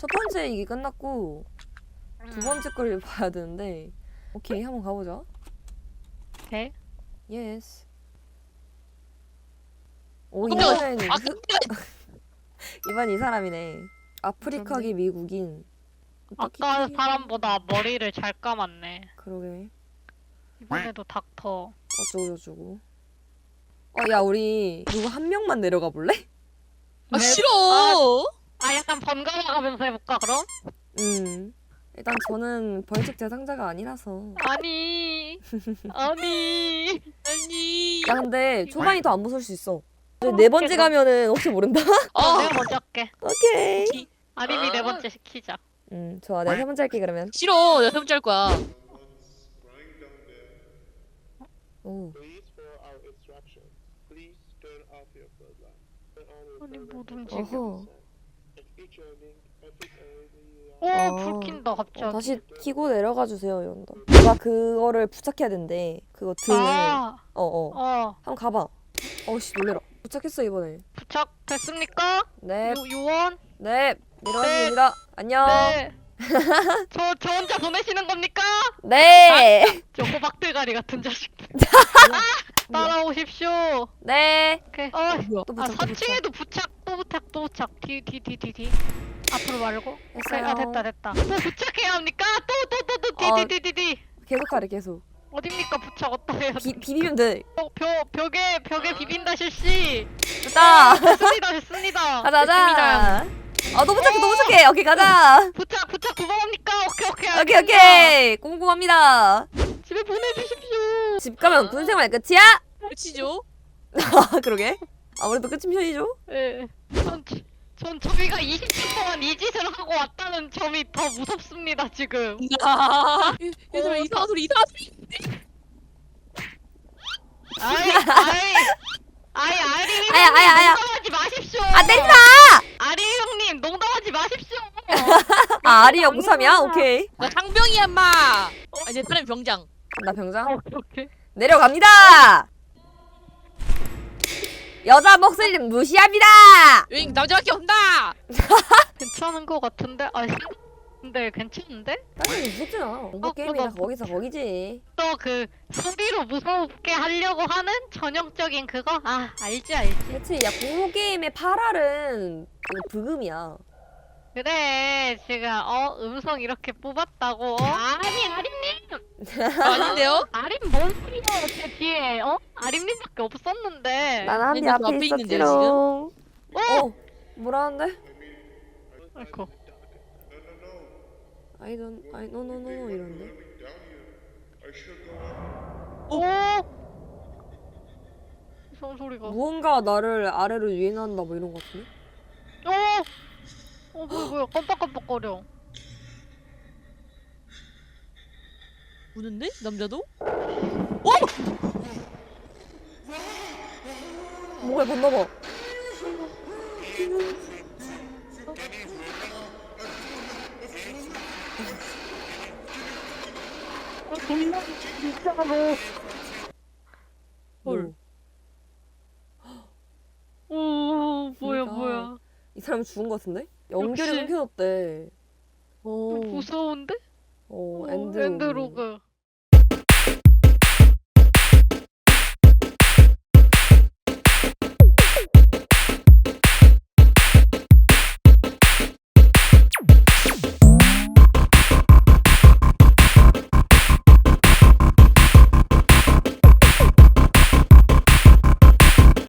첫 번째 이게 끝났고 음. 두 번째 걸 봐야 되는데 오케이 한번 가보자. 오케이. 예스. 오 깜짝이야. 이번엔 아, 그- 이번 이 사람이네. 아프리카계 미국인. 아까 사람보다 머리를 잘 감았네. 그러게 이번에도 닥터. 어쩌고 저쩌고. 어야 우리 누구 한 명만 내려가 볼래? 아 네. 싫어. 아 약간 번갈아 가면서 해볼까 그럼? 음. 일단 저는 벌칙 대상자가 아니라서. 아니. 아니. 아니. 야 근데 초반이 더 안 무서울 수 있어. 근데 네 번째 가면은 혹시 모른다. 어, 어 내가 먼저 할게. 오케이. 아림이 아. 네 번째 시키자. 음 좋아 내가 세 번째 할게 그러면. 싫어. 내가 세 번째 할 거야. 오. Please follow our instruction. Please turn off your floodlight. Turn on your 아니, 못 움직여. 어허. 100%. If each earning, every area 오, 아. 불 킨다 갑자기. 어, 다시 키고 내려가 주세요 이런다. 누가 그거를 부착해야 된대. 그거 등을. 아, 어 어. 어, 한번 가봐. 어씨 놀래라. 부착했어 이번에. 부착 됐습니까? 네. 요, 요원? 네. 내려가십니다. 안녕. 네. 저, 저 혼자 보내시는 겁니까? 네. 저 호박 대가리 같은 자식. 따라오십시오. 네. 오케이. 어, 또 아, 부착 또 부착. 3층에도 부착, 또 부착, 또 부착. 뒤, 뒤, 뒤, 뒤, 뒤. 앞으로 말고. 했어요. 아, 됐다, 됐다. 또 부착해야 합니까? 또, 또, 또, 또, 뒤, 어. 뒤, 뒤, 뒤, 뒤. 계속 하래 계속. 어딥니까? 부착 해야 비 비비면 돼. 어, 벽, 벽에, 벽에 비빈다, 실시. 됐다. 됐습니다, 됐습니다. 가자 됐습니다. 가자. 아너 부착해 너 부착해. 오케이 가자. 부착, 부착 두 번 합니까? 오케이, 오케이. 오케이 알겠습니다. 오케이. 꼼꼼합니다. 집에 보내주십시오. 집 가면 군 생활 끝이야? 끝이죠? 아 그러게. 아무래도 끝이 편이죠. 예. 전, 전 저희가 20분 동안 이 짓을 하고 왔다는 점이 더 무섭습니다, 지금. 야. 얘들아 이상한 소리 이상한 소리. 아이, 아이. 아이, 아리 형님. 아야, 아야, 아야. 농담하지 마십시오. 아 때리지 마. 아리 형님, 농담하지 마십시오. 아 아리야 무삼이야? 오케이. 나 상병이야 마. 아 이제 사람 병장. 나 병장. 오케이, 오케이. 내려갑니다. 여자 목소리는 무시합니다. 여기 남자밖에 없다. 괜찮은 것 같은데? 아, 씨. 근데 괜찮은데? 당연히 무섭진 않아. 공포 게임이라 그거- 거기서 거기지. 또 그 소리로 무섭게 하려고 하는 전형적인 그거? 아, 알지, 알지. 그렇지. 야 공포 게임의 8알은 브금이야. 그래, 지금, 어, 음성 이렇게 뽑았다고. 어? 아니, 아림님! 아, 아닌데요? 아림 뭔 소리야, 제 뒤에, 어? 아림님밖에 없었는데. 난 한비 왼쪽 앞에 앞에 있는데요, 있었지롱. 어? 어 뭐라는데? 아이고. I don't, I no no no no 이러는데. 오! 이상한 소리가. 무언가 나를 아래로 유인한다 뭐 이런 거 같은데? 어! 어, 뭐야, 뭐야, 깜빡깜빡거려. 우는데 남자도? 뭐가 건너봐. 어, 정말, 진짜로. 헐. 오, 뭐야, 그러니까. 뭐야. 이 사람 죽은 거 같은데? 연결이 역시. 끊겨졌대. 오. 무서운데? 어, 어, 엔드로그. 엔드로그.